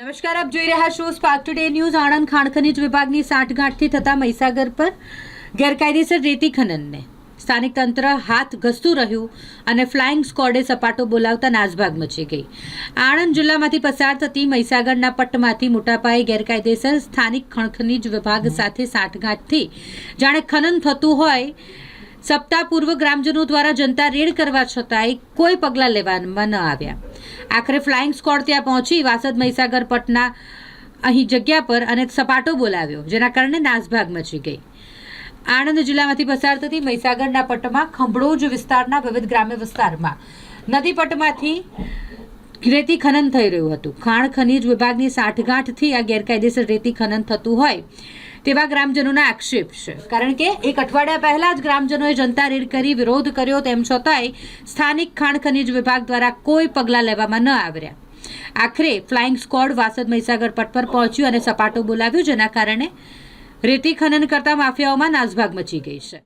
નમસ્કાર, આપ જોઈ રહ્યા છો સ્પાર્ક ટુડે ન્યૂઝ આણંદ ખાણ ખનીજ વિભાગની સાંઠગાંઠથી થતા મહીસાગર પર ગેરકાયદેસર રેતી ખનનને. સ્થાનિક તંત્ર હાથ ઘસતું રહ્યું અને ફ્લાઇંગ સ્કોડે સપાટો બોલાવતા નાસભાગ મચી ગઈ. આણંદ જિલ્લામાંથી પસાર થતી મહીસાગરના પટ્ટમાંથી મોટાપાયે ગેરકાયદેસર સ્થાનિક ખણ ખનીજ વિભાગ સાથે સાંઠગાંઠથી. જાણે ખનન થતું હોય સપ્તાહ પૂર્વ ગ્રામજનો દ્વારા જનતા રેડ કરવા છતાંય કોઈ પગલાં લેવામાં ન આવ્યા. આખરે ફ્લાઇંગ સ્કોડ ત્યાં પહોંચી વાસદ મહીસાગર પટના અહીં જગ્યા પર અને સપાટો બોલાવ્યો, જેના કારણે નાસભાગ મચી ગઈ. આણંદ જિલ્લામાંથી પસાર થતી મહીસાગરના પટમાં ખંભળોજ વિસ્તારના વિવિધ ગ્રામ્ય વિસ્તારમાં, નદી પટમાંથી રેતી ખનન થઈ રહ્યું હતું. ખાણ ખનીજ વિભાગની સાઠગાંઠથી આ ગેરકાયદેસર રેતી ખનન થતું હોય તેવા ગ્રામજનોના આક્ષેપ છે. કારણ કે એક અઠવાડિયા પહેલા જ ગ્રામજનોએ જનતા રેડ કરી વિરોધ કર્યો તેમ છતાંય સ્થાનિક ખાણ ખનીજ વિભાગ દ્વારા કોઈ પગલાં લેવામાં ન આવ્યા. આખરે ફ્લાઇંગ સ્કોડ વાસદ મહીસાગર પટ પર પહોંચ્યું અને સપાટો બોલાવ્યું, જેના કારણે રેતી ખનન કરતા માફિયાઓમાં નાસભાગ મચી ગઈ છે.